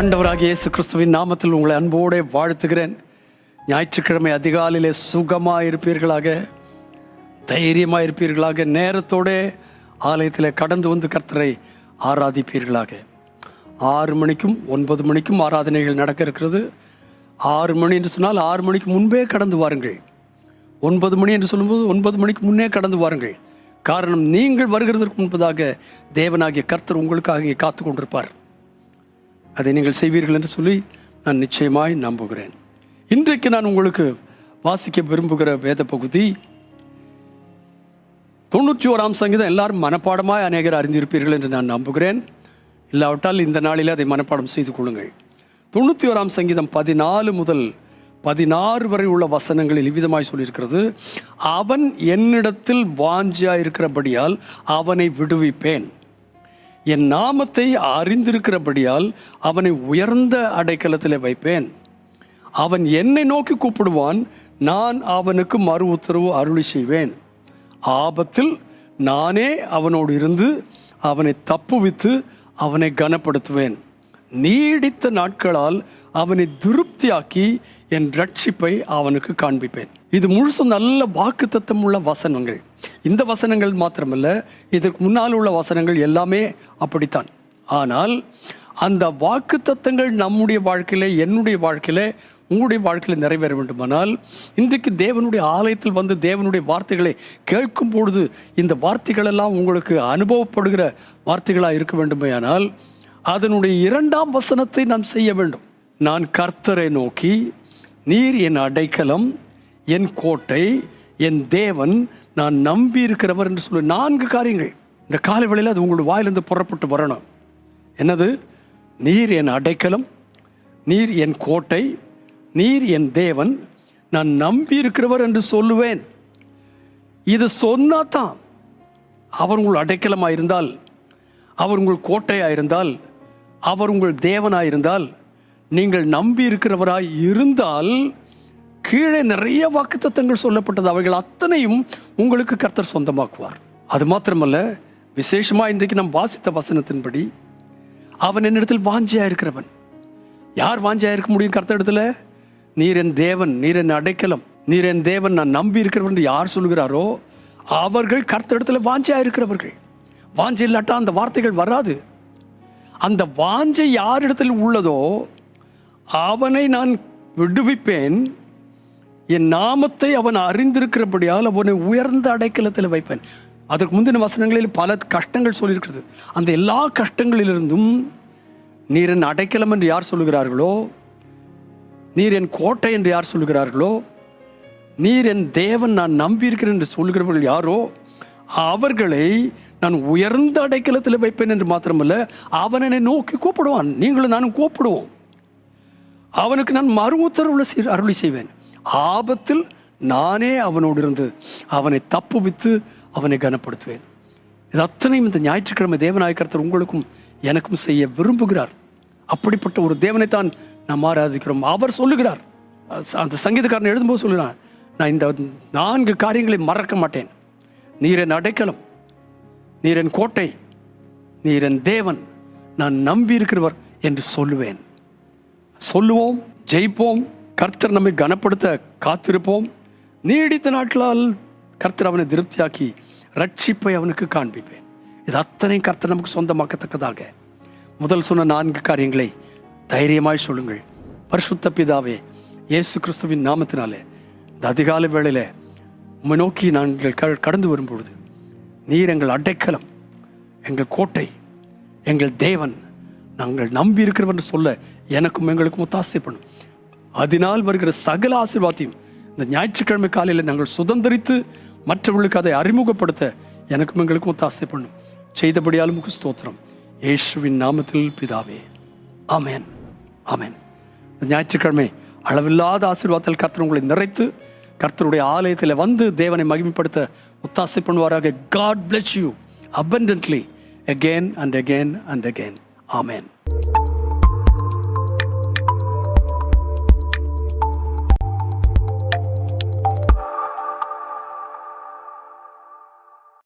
ஆண்டவராக இயேசு கிறிஸ்துவின் நாமத்தில் உங்களை அன்போடு வாழ்த்துகிறேன். ஞாயிற்றுக்கிழமை அதிகாலையிலே சுகமாக இருப்பீர்களாக தைரியமாக இருப்பீர்களாக நேரத்தோடு ஆலயத்தில் கடந்து வந்து கர்த்தரை ஆராதிப்பீர்களாக. ஆறு மணிக்கும் ஒன்பது மணிக்கும் ஆராதனைகள் நடக்க இருக்கிறது. ஆறு மணி என்று சொன்னால் ஆறு மணிக்கு முன்பே கடந்து வாருங்கள். ஒன்பது மணி என்று சொல்லும்போது ஒன்பது மணிக்கு முன்னே கடந்து வாருங்கள். காரணம் நீங்கள் வருகிறதற்கு முன்பதாக தேவனாகிய கர்த்தர் உங்களுக்காக காத்து கொண்டிருப்பார் அதை நீங்கள் செய்வீர்கள் என்று சொல்லி நான் நிச்சயமாய் நம்புகிறேன். இன்றைக்கு நான் உங்களுக்கு வாசிக்க விரும்புகிற வேத பகுதி தொண்ணூற்றி ஓராம் சங்கீதம். எல்லாரும் மனப்பாடமாய் அநேகர் அறிந்திருப்பீர்கள் என்று நான் நம்புகிறேன். இல்லாவிட்டால் இந்த நாளில் அதை மனப்பாடம் செய்து கொள்ளுங்கள். தொண்ணூற்றி ஓராம் சங்கீதம் பதினாலு முதல் பதினாறு வரை உள்ள வசனங்களில் இவ்விதமாய் சொல்லியிருக்கிறது. அவன் என்னிடத்தில் வாஞ்சியாயிருக்கிறபடியால் அவனை விடுவிப்பேன். என் நாமத்தை அறிந்திருக்கிறபடியால் அவனை உயர்ந்த அடைக்கலத்தில் வைப்பேன். அவன் என்னை நோக்கி கூப்பிடுவான் நான் அவனுக்கு மறு உத்தரவு அருளி செய்வேன். ஆபத்தில் நானே அவனோடு இருந்து அவனை தப்புவித்து அவனை கனப்படுத்துவேன். நீடித்த நாட்களால் அவனை திருப்தியாக்கி என் ரட்சிப்பை அவனுக்கு காண்பிப்பேன். இது முழுசும் நல்ல வாக்கு உள்ள வசனங்கள். இந்த வசனங்கள் மாத்திரமல்ல இதற்கு முன்னால் உள்ள வசனங்கள் எல்லாமே அப்படித்தான். ஆனால் அந்த வாக்கு தத்தங்கள் நம்முடைய வாழ்க்கையில என்னுடைய வாழ்க்கையில உங்களுடைய வாழ்க்கையில் நிறைவேற வேண்டுமானால் இன்றைக்கு தேவனுடைய ஆலயத்தில் வந்து தேவனுடைய வார்த்தைகளை கேட்கும் பொழுது இந்த வார்த்தைகளெல்லாம் உங்களுக்கு அனுபவப்படுகிற வார்த்தைகளாக இருக்க வேண்டுமையானால் அதனுடைய இரண்டாம் வசனத்தை நாம் செய்ய வேண்டும். நான் கர்த்தரை நோக்கி நீர் என் அடைக்கலம் என் கோட்டை என் தேவன் நான் நம்பி இருக்கிறவர் என்று சொல்லி நான்கு காரியங்கள். இந்த காலை வேளையில் அது உங்களுடைய வாயிலிருந்து புறப்பட்டு வரணும். என்னது? நீர் என் அடைக்கலம் நீர் என் கோட்டை நீர் என் தேவன் நான் நம்பி இருக்கிறவர் என்று சொல்லுவேன். இது சொன்னாதான் அவர் உங்கள் அடைக்கலமாக இருந்தால் அவர் உங்கள் கோட்டையாக இருந்தால் அவர் உங்கள் தேவனாக இருந்தால் நீங்கள் நம்பி இருக்கிறவராய் இருந்தால் கீழே நிறைய வாக்குத்தத்தங்கள் சொல்லப்பட்டது. அவைகள் அத்தனையும் உங்களுக்கு கர்த்தர் சொந்தமாக்குவார். அது மாத்திரமல்ல விசேஷமாக இன்றைக்கு நாம் வாசித்த வசனத்தின்படி அவன் என்னிடத்தில் வாஞ்சியாக இருக்கிறவன் யார் வாஞ்சியாக இருக்க முடியும் கர்த்தரிடத்துல? நீர் என் தேவன் நீர் என் அடைக்கலம் நீர் என் தேவன் நான் நம்பி இருக்கிறவன் என்று யார் சொல்கிறாரோ அவர்கள் கர்த்த இடத்துல வாஞ்சியாக இருக்கிறவர்கள் வாஞ்சி இல்லாட்டா அந்த வார்த்தைகள் வராது. அந்த வாஞ்சை யாரிடத்தில் உள்ளதோ அவனை நான் விடுவிப்பேன். என் நாமத்தை அவன் அறிந்திருக்கிறபடியால் அவனை உயர்ந்த அடைக்கலத்தில் வைப்பேன். அதற்கு முந்தின வசனங்களில் பல கஷ்டங்கள் சொல்லியிருக்கிறது. அந்த எல்லா கஷ்டங்களிலிருந்தும் நீர் என் அடைக்கலம் என்று யார் சொல்லுகிறார்களோ நீர் என் கோட்டை என்று யார் சொல்லுகிறார்களோ நீர் என் தேவன் நான் நம்பியிருக்கிறேன் என்று சொல்கிறவர்கள் யாரோ அவர்களை நான் உயர்ந்த அடைக்கலத்தில் வைப்பேன் என்று மாத்திரமல்ல அவன் என்னை நோக்கி கூப்பிடுவான். நீங்களும் நானும் கூப்பிடுவோம். அவனுக்கு நான் மறு உத்தரவுல அருளி செய்வேன். ஆபத்தில் நானே அவனோடு இருந்து அவனை தப்புவித்து அவனை கனப்படுத்துவேன். இது அத்தனையும் இந்த ஞாயிற்றுக்கிழமை தேவநாயக்கர்த்தர் உங்களுக்கும் எனக்கும் செய்ய விரும்புகிறார். அப்படிப்பட்ட ஒரு தேவனைத்தான் நாம் ஆராதிக்கிறோம். அவர் சொல்லுகிறார். அந்த சங்கீதக்காரன் எழுதும்போது சொல்லுகிறான் நான் இந்த நான்கு காரியங்களை மறக்க மாட்டேன். நீரன் அடைக்கலம். நீரன் கோட்டை நீரன் தேவன் நான் நம்பி இருக்கிறவர் என்று சொல்லுவேன். சொல்லுவோம் ஜெயிப்போம் கர்த்தர் நம்மை கனப்படுத்த காத்திருப்போம். நீடித்த நாட்களால் கர்த்தர் அவனை திருப்தியாக்கி ரட்சிப்பை அவனுக்கு காண்பிப்பேன். இது அத்தனையும் கர்த்தர் நமக்கு சொந்தமாக்கத்தக்கதாக. முதல் சொன்ன நான்கு காரியங்களை தைரியமாய் சொல்லுங்கள். பரிசுத்த பிதாவே இயேசு கிறிஸ்துவின் நாமத்தினாலே இந்த அதிகால வேளையில் உம்மை நோக்கி நாங்கள் கடந்து வரும்பொழுது நீர் எங்கள் அடைக்கலம் எங்கள் கோட்டை எங்கள் தேவன். நாங்கள் நம்பி இருக்கிறவன் சொல்ல எனக்கும் எங்களுக்கும் ஒத்தாசை பண்ணும் அதனால் வருகிற சகல ஆசிர்வாதத்தையும் இந்த ஞாயிற்றுக்கிழமை காலையில் நாங்கள் சுதந்திரித்து மற்றவர்களுக்கு அதை அறிமுகப்படுத்த எனக்கும் எங்களுக்கும் ஒத்தாசை பண்ணும் செய்தபடியாலும் முக ஸ்தோத்திரம். இயேசுவின் நாமத்தில் பிதாவே. ஆமேன். ஆமேன். இந்த ஞாயிற்றுக்கிழமை அளவில்லாத ஆசீர்வாதத்தில் கத்திர உங்களை நிறைத்து கர்த்தருடைய ஆலயத்தில் வந்து தேவனை மகிமைப்படுத்த ஒத்தாசை பண்ணுவாராக God bless you abundantly again and again and again. Amen